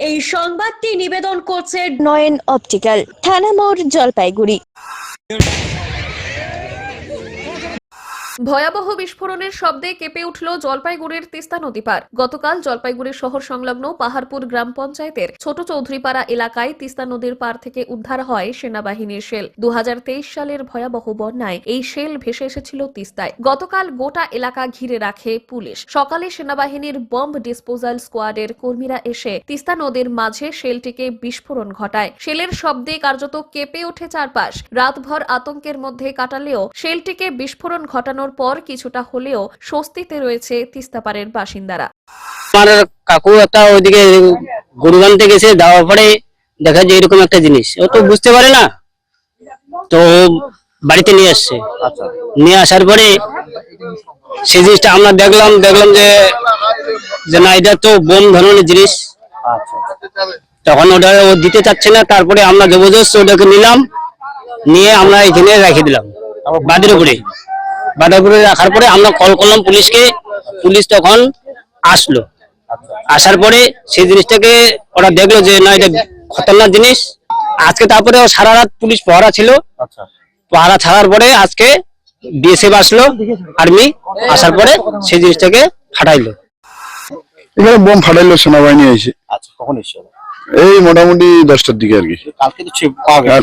এই সংবাদটি নিবেদন করছে নয়ন অপটিক্যাল থানা মোড় জলপাইগুড়ি। ভয়াবহ বিস্ফোরণের শব্দে কেঁপে উঠল জলপাইগুড়ির তিস্তা নদী পার গতকাল জলপাইগুড়ি শহর সংলগ্ন পাহাড়পুর গ্রাম পঞ্চায়েতের ছোট চৌধুরীপাড়া এলাকায় তিস্তা নদীর পার থেকে উদ্ধার হয় সেনাবাহিনীর শেল। দু সালের ভয়াবহ বন্যায় এই শেল ভেসে এসেছিল তিস্তায়। গতকাল গোটা এলাকা ঘিরে রাখে পুলিশ। সকালে সেনাবাহিনীর বম্ব ডিসপোজাল স্কোয়াডের কর্মীরা এসে তিস্তা নদীর মাঝে শেলটিকে বিস্ফোরণ ঘটায়। শেলের শব্দে কার্যত কেঁপে ওঠে চারপাশ। রাতভর আতঙ্কের মধ্যে কাটালেও শেলটিকে বিস্ফোরণ ঘটানোর পর কিছুটা হলেও স্বস্তিতে রয়েছে তিস্তাপাড়ের বাসিন্দারা। আমার কাকু একটা ওইদিকে গরু বানতে গেছে যাওয়ার পরে দেখা যায় এরকম একটা জিনিস। ও তো বুঝতে পারে না। তো বাড়িতে নিয়ে আসছে। নিয়ে আসার পরে সেই জিনিসটা আমরা দেখলাম দেখলাম যে যে না এটা তো বোম ধরনের জিনিস। তখন ওটা ও দিতে চাচ্ছে না তারপরে আমরা জবরদস্ত ওটাকে নিলাম নিয়ে আমরা এখানে রেখে দিলাম বাদের উপরে। উপরে রাখার পরে আমরা কল করলাম পুলিশকে। পুলিশ তখন আসলো। আসার পরে সেই জিনিসটাকে ওরা দেখল যে না এটা খতরনাক জিনিস। আজকে তারপরে সারা রাত পুলিশ পহারা ছিল। পাহারা ছাড়ার পরে আজকে বিএসএফ আসলো আর্মি। আসার পরে সেই জিনিসটাকে ফাটাইলো। এখানে বোম ফাটাইলো সেনাবাহিনী এসে আচ্ছা কখন এই মোটামুটি দশটার দিকে আর কি। কালকে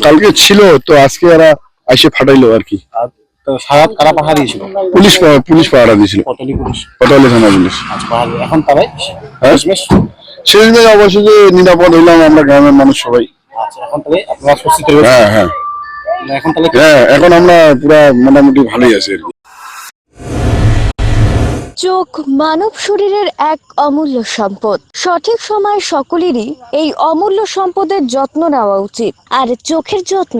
কালকে ছিল তো আজকে এরা এসে ফাটাইলো আর কি। আর তো সারা কারা পাহাড় দিয়েছিল? পুলিশ পুলিশ পাহারা দিয়েছিল। কতলি পুলিশ। থানা পুলিশ। এখন তবে হ্যাঁ? শেষমেশ? শেষমেশ অবশ্যই যে নিরাপদ হইলাম আমরা গ্রামের মানুষ সবাই। আচ্ছা এখন তবে আপনারা স্বস্তিতে হ্যাঁ হ্যাঁ এখন তাহলে হ্যাঁ এখন আমরা পুরা মোটামুটি ভালোই আছি আর চোখ মানব শরীরের এক অমূল্য সম্পদ। সঠিক সময় সকলেরই এই অমূল্য সম্পদের যত্ন নেওয়া উচিত। আর চোখের যত্ন